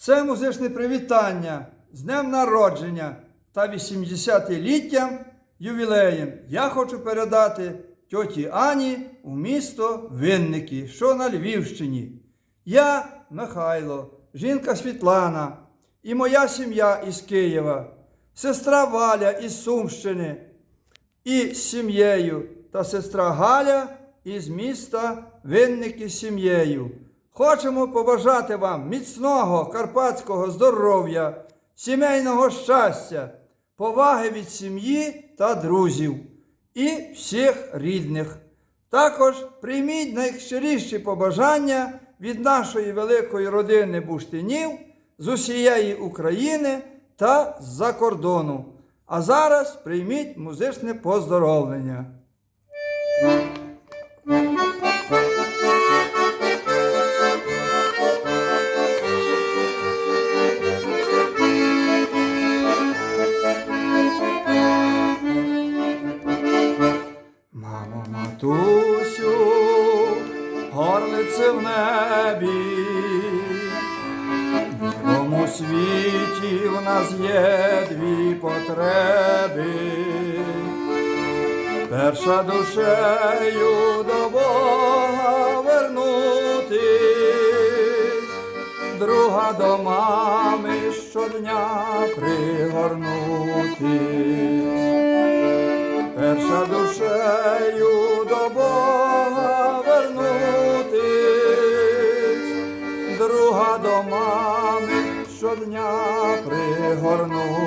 Це музичне привітання з днем народження та 80-літтям ювілеєм. Я хочу передати тьоті Ані у місто Винники, що на Львівщині. Я Михайло, жінка Світлана і моя сім'я із Києва, сестра Валя із Сумщини і з сім'єю та сестра Галя із міста Винники з сім'єю. Хочемо побажати вам міцного карпатського здоров'я, сімейного щастя, поваги від сім'ї та друзів і всіх рідних. Також прийміть найщиріші побажання від нашої великої родини Буштинів з усієї України та з-за кордону. А зараз прийміть музичне поздоровлення. Горлице в небі, в цьому світі в нас є дві потреби. Перша душею до Бога вернути, друга до мами щодня пригорнути. Перша душею до до мами щодня пригорнутись.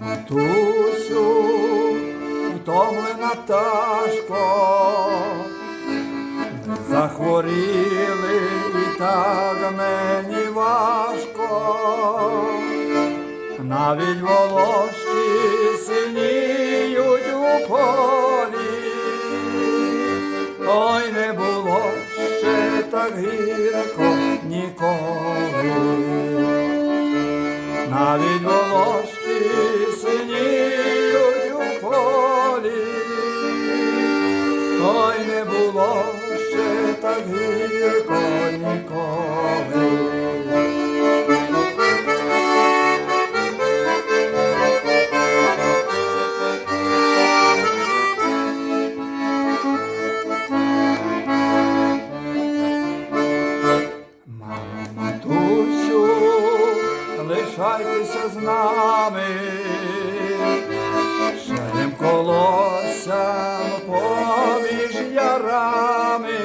Матусю, втомлена ташко, захворіли так мені важко, навіть волошки синіють у полі, ой не було ще так гірко ніколи. Навіть волошки синіють у полі, ой не було ще так гірко з нами, шарим колоссям поміж ярами,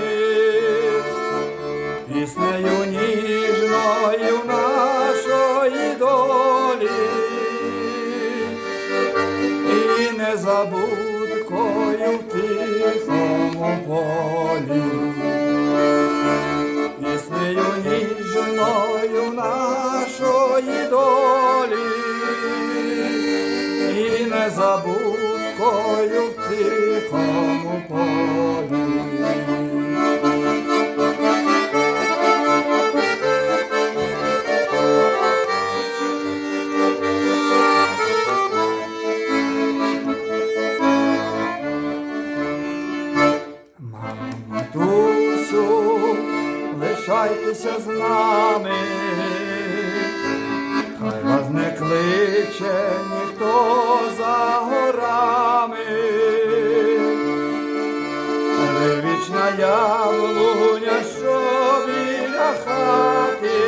піснею ніжною нашої долі, і незабудкою в тихому полі. Піснею ніжною незабудкою в тихому полі. Лишайтеся з нами, хай вас не кличе ніхто за горами. Ви вічна яблуня, що біля хати,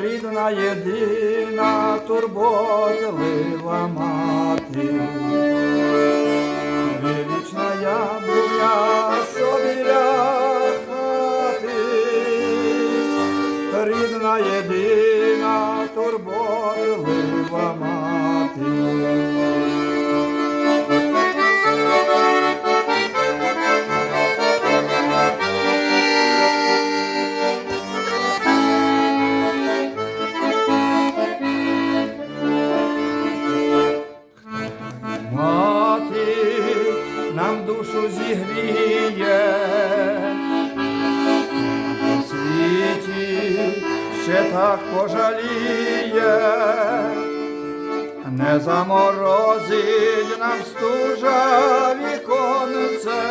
рідна єдина турботлива мати. Душу зігріє, на світі ще так пожаліє, не заморозить нам стужа віконце,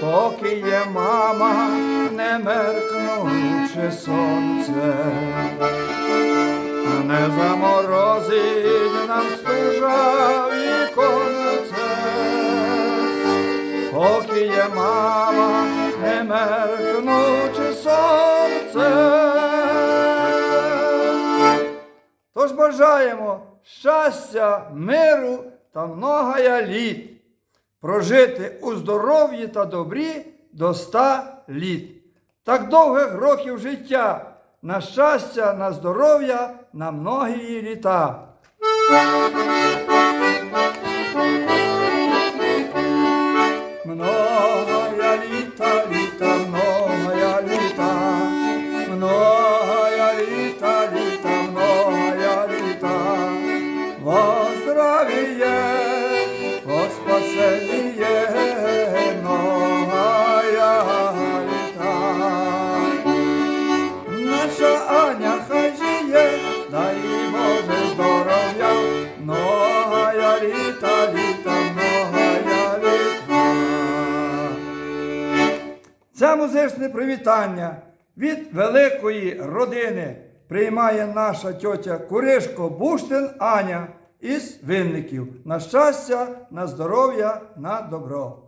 поки є мама, не меркнуче сонце, не заморозить нам стужа віконце, поки є мама, не меркнуче сонце. Тож бажаємо щастя, миру та многая літ, прожити у здоров'ї та добрі до ста літ. Так довгих років життя, на щастя, на здоров'я, на многії літа. Аня хай жиє, дай Боже здоров'я, многая літа, літа, многая літа. Це музичне привітання від великої родини приймає наша тьотя Куришко Буштин Аня із винників. На щастя, на здоров'я, на добро.